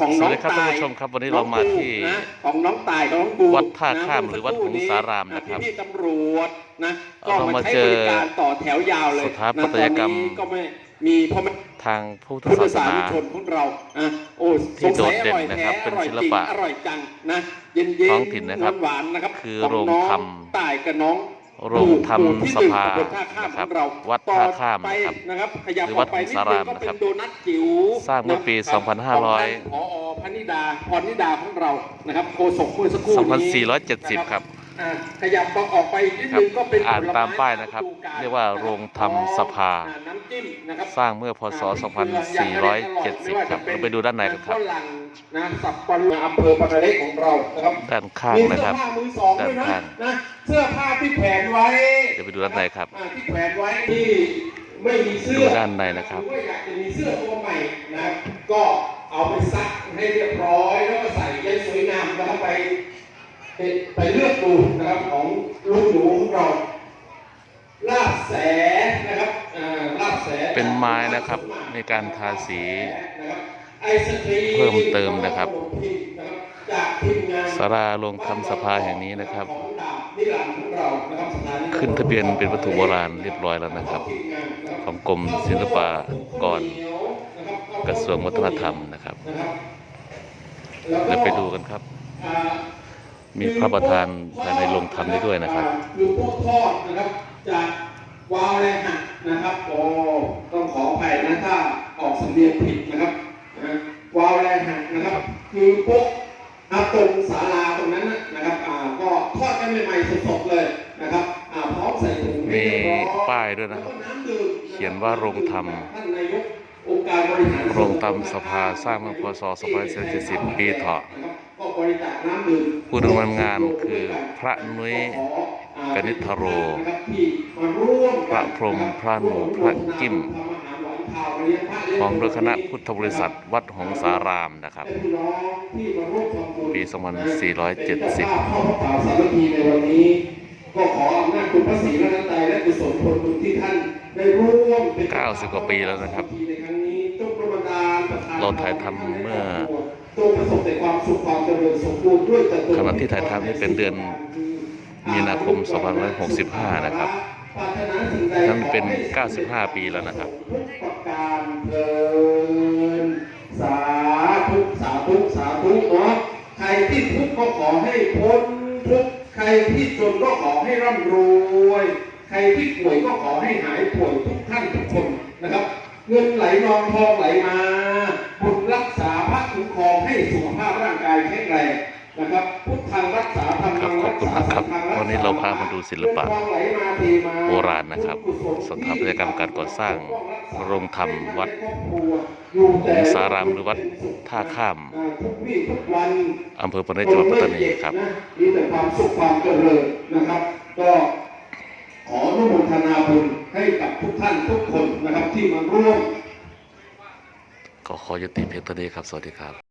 ของสน้วัอสงดีครับตาท่านยผู้ชมครับวันนี้เรามาที่น้องปูนะของน้องตายของน้องปูวัดท่าข้ามนะหรือวัดหงสารามนะครับพี่ๆตำรวจนะก็เรามามาใช้เจอบริการต่อแถวยาวเลยสถาปันะตยกรรมตอนนี้ก็ไม่มีพ่อแม่ทางพุทธพุทธศาสศาสนานิกชนของเราอะโอ้ที่สงสัยโดดเด่นออยนะครับแท้เป็นอร่อยศิลจริงปะอร่อยจังนะเย็นๆท้องถิ่นนะครับหวานๆนะครับคือของโรงน้ธรรมตายกับน้อง โรงธรรมหมู่ที่สภาหนึ่งตำบลท่าข้ามนะครับของเราวัดท่าข้ามต่อไปนะครับนะครับขยับหรือวัดออกไปหงสารามนิดนึงก็เป็นะครับนโดนัทจิ๋วสร้างเมื่อปีนะครับ2500ของท่านผอพนิดาพรนิดาของเรานะครับโฆษกเมื่อสักครู่นี้2470 ครับอ่า ขยับออกไปอีกนิดครับนึงก็เป็นอ่านผลไม้ตามป้ายนะครับฤดูกลเรียกว่าโรงธรรมสภาอ่น้ำจิ้มนะครับสร้างเมื่อพศ 2470 ครับเราไปดูด้านในกันครับฝรั่งนะสับปะรดอำเภอปะทะเลของเรานะครับด้านข้างมีนะเสื้คอรับผ้ามือสองด้วยด้านนะข้างนะเสื้อผ้าที่แขวนไว้เดี๋ยวไปดูด้านในครับอ่าที่แขวนไว้ที่ไม่มีเสื้อดูด้านในนะครับหอว่าอยากจะมีเสื้อตัวใหม่นะครับก็เอาไปซักให้เรียบร้อยแล้วก็ใส่ให้สวยงามนะครับไป ไปไปเลือกดูนะครับของลูกหนูของเราลาบแสนะครับอ่าลาบแสเป็นไม้นะครับในการทาสีนะครับไอศกรีเพิ่มเติมนะครับจากทีมงานศาลาโรงธรรมสภาแห่งนี้นะครับของดาบนิรันดร์ของเรานะครับสถานีขึ้นทะเบียนเป็นวัตถุโบราณเรียบร้อยแล้วนะครับ ของกรมศิลปากรกระทรวงวัฒนธรรมนะครับนะครับเดี๋ยวไปดูกันครับอ่า มีพระประธานภายในโรงธรรมนี้ด้วยนะครับหรือพวกทอดนะครับจากวาวแรงหักนะครับโอ้ต้องขออภัยนะถ้าออกสำเนียงผิดนะครับนะวาวแรงหักนะครับ คือพวกอาตรงศาลาตรงนั้นนะนะครับอ่าก็ทอดกันใหม่ๆสดๆเลยนะครับอ่าพร้อมใส่ถุงให้เรียบร้อมีป้ายด้วยนะครับแล้ก็ำดื่มเขียนว่าโรงธรรมท่านนายกองค์การบริหารส่วนโรงธรรมสภาสร้างเมื่อพศ2570 ปีเถาะ ก็บริจาคน้ำดื่มผู้ดำเนินงานคือพระนุ้ยกนิษฐโร พระพรหมพระหนูพระกิ้มพร้อมด้วยคณะพุทธบริษัทวัดหงสารามนะครับ ปี 2470เข้าพบป่าสามัคคีในวันนี้ก็ขออำนาจคุณพระศรีรัตนตรัยและกุศลผลบุญที่ท่านได้ร่วมเป็น90กว่าปีแล้วนะครับในครั้งนี้จงประดาลประทนเราถ่ายทำเมื่อ จงประสบแต่ความสุขความเจริญสมบูรณ์ด้วยจตุรขณะที่ถ่ายทำนี่เป็นเดือนมีนาคม 2565 นะครับปรารถนาสิ่งใดนั่นเป็นขอให้สำร็จ95 ปีแล้วนะครับทุกประการเทินสาธุสาธุสาธุเนาะใครที่ทุกข์ก็ขอให้พ้นทุกข์ใครที่จนก็ขอให้ร่ำรวย ใครที่ป่วยก็ขอให้หายป่วยทุกท่านทุกคนนะครับ เงินไหลนองทองไหลมา วันนี้เราพามาดูศิลปะเงินทองไหลมาเทมาโบราณนะครับสถาปัตยกรรมการก่อสร้างโรงธรรมวัดหงสารามหรือวัดท่าข้ามอ่าทุกวี่ทุกวันอำเภอปะเนจังหวัดปัตตานีครับมีแต่ความสุขความเจริญนะครับ ก็ขออนุโมทนาบุญให้กับทุกท่านทุกคนนะครับที่มาร่วมก็ขอยุติเพียงเท่านี้ครับ สวัสดีครับ